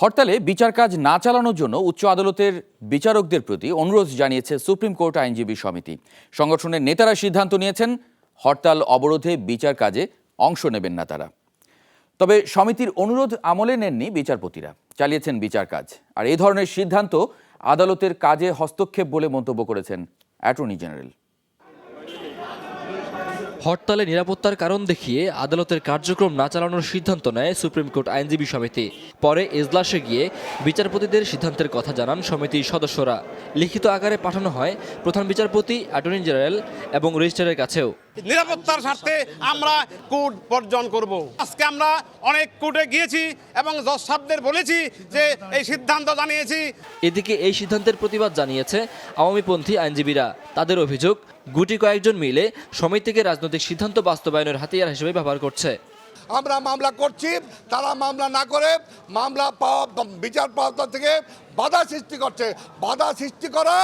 হরতালে বিচার কাজ না চালানোর জন্য উচ্চ আদালতের বিচারকদের প্রতি অনুরোধ জানিয়েছে সুপ্রিম কোর্ট আইনজীবী সমিতি। সংগঠনের নেতারা সিদ্ধান্ত নিয়েছেন, হরতাল অবরোধে বিচার কাজে অংশ নেবেন না তারা। তবে সমিতির অনুরোধ আমলে নেননি বিচারপতিরা। চালিয়েছেন বিচার কাজ। আর এই ধরনের সিদ্ধান্ত আদালতের কাজে হস্তক্ষেপ বলে মন্তব্য করেছেন অ্যাটর্নি জেনারেল। হরতালে নিরাপত্তার কারণ দেখিয়ে আদালতের কার্যক্রম না চালানোর সিদ্ধান্ত নেয় সুপ্রিম কোর্ট আইনজীবী সমিতি। পরে এজলাসে গিয়ে বিচারপতিদের সিদ্ধান্তের কথা জানান সমিতির সদস্যরা। লিখিত আকারে পাঠানো হয় প্রধান বিচারপতি, অ্যাটর্নি জেনারেল এবং রেজিস্ট্রারের কাছেও। নিরাপত্তার স্বার্থে আমরা কোর্ট বর্জন করব। আজকে আমরা অনেক কোর্টে গিয়েছি এবং জজ সাহেবদের বলেছি যে এই সিদ্ধান্ত জানিয়েছি। এদিকে এই সিদ্ধান্তের প্রতিবাদ জানিয়েছে আওয়ামীপন্থী আইনজীবীরা। তাদের অভিযোগ গুটি কয়েকজন মিলে সমিতিকে রাজনৈতিক সিদ্ধান্ত বাস্তবায়নের হাতিয়ার হিসেবে ব্যবহার করছে। আমরা মামলা করছি তারা মামলা না করে মামলা পাওয়া বিচার পাওয়া থেকে বাধা সৃষ্টি করছে। বাধা সৃষ্টি করা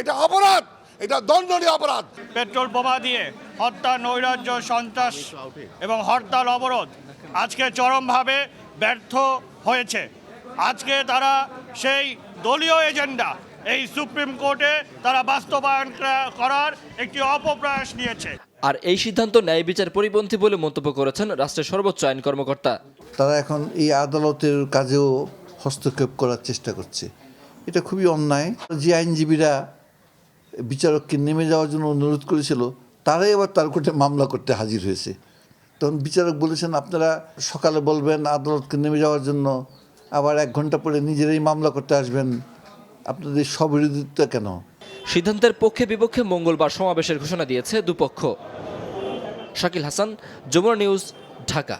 এটা অপরাধ এটা দণ্ডনীয় অপরাধ। পেট্রোল বোমা দিয়ে হত্যা নৈরাজ্য সন্ত্রাস এবং হরতাল অবরোধ আজকে চরমভাবে ব্যর্থ হয়েছে। আজকে তারা সেই দলীয় এজেন্ডা এই সুপ্রিম কোর্টে তারা বাস্তবায়ন করার একটি অপপ্রয়াস নিয়েছে। আর এই সিদ্ধান্ত ন্যায় বিচার পরিপন্থী বলে মন্তব্য করেছেন রাষ্ট্রের সর্বোচ্চ আইন কর্মকর্তা। তারা এখন এই আদালতের কাজেও হস্তক্ষেপ করার চেষ্টা করছে। এটা খুবই অন্যায়। যে আইনজীবীরা বিচারককে নেমে যাওয়ার জন্য অনুরোধ করেছিল তারাই এবার তার কোর্টে মামলা করতে হাজির হয়েছে। তখন বিচারক বলেছেন, আপনারা সকালে বলবেন আদালতকে নেমে যাওয়ার জন্য, আবার এক ঘণ্টা পরে নিজেরাই মামলা করতে আসবেন। আপনাদের স্ববিরোধিতা কেন? সিদ্ধান্তের পক্ষে বিপক্ষে মঙ্গলবার সমাবেশের ঘোষণা দিয়েছে দুপক্ষ। শাকিল হাসান, যমুনা নিউজ, ঢাকা।